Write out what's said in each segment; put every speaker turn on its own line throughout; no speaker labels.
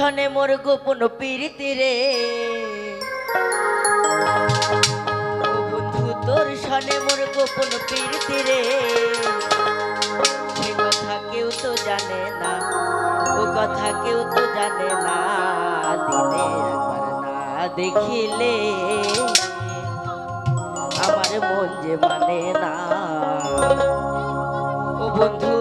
সনে মোর গোপন পীড়িতি রে। বন্ধু, তোর সনে মোর গোপন পীড়িতি রে। সে কথা কেউ তো জানে না, ও কথা কেউ তো জানে না। দিনে একবার না দেখিলে আমার মন যে মানে না। ও বন্ধু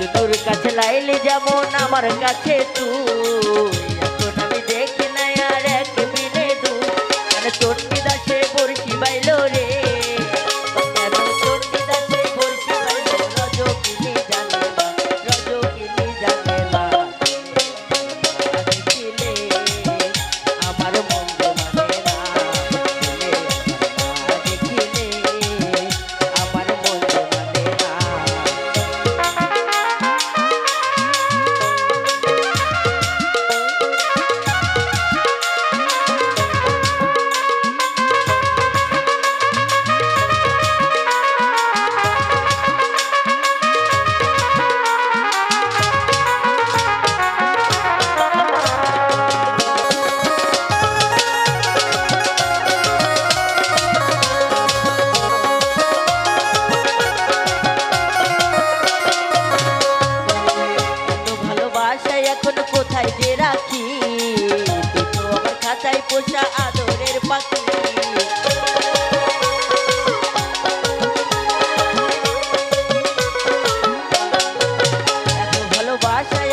মজনুর কাছে লাইলে যেমন আমার কাছে তুই এখন আমি দেখি না আর একদিনে দু। মানে চণ্ডীদাসে বর্ষি বাইল রে।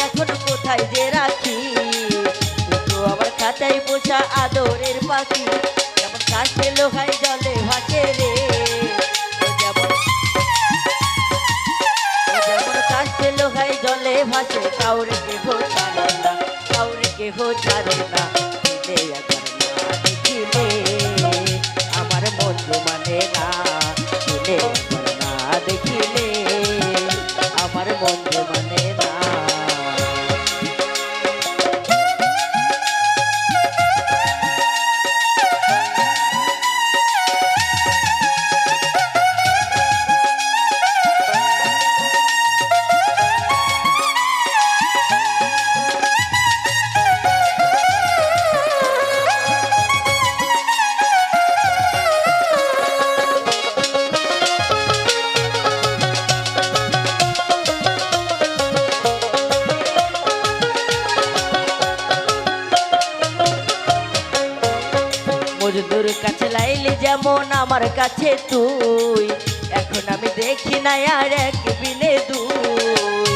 এখন কোথায় যে রাখি? তো আমার খাতায় পোষা, আদরের পাখি। যেমন কাশে লোহাই জলে ভাসে রে লোহাই জলে কাউরে কেহ ছাড়ে না, কাউরে কেহ ছাড়ে না। দিলে একবার না দেখিলে আমার বন্ধু মানে আমার মন মজদুর কাছে লাইলি যেমন আমার কাছে তুই, এখন আমি দেখি না আর এক বিনে দুই।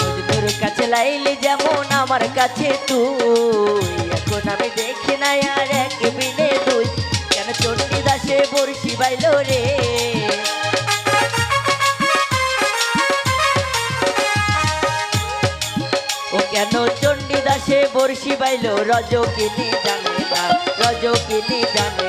মজদুর কাছে লাইলি যেমন আমার কাছে তুই, এখন আমি দেখি না আর এক বিনে দুই। কেন চণ্ডীদাসে বর্ষি বাইল রে? কেন চণ্ডীদাসে বর্ষি বাইল? রজকিনী জানে না রজকিনী জানে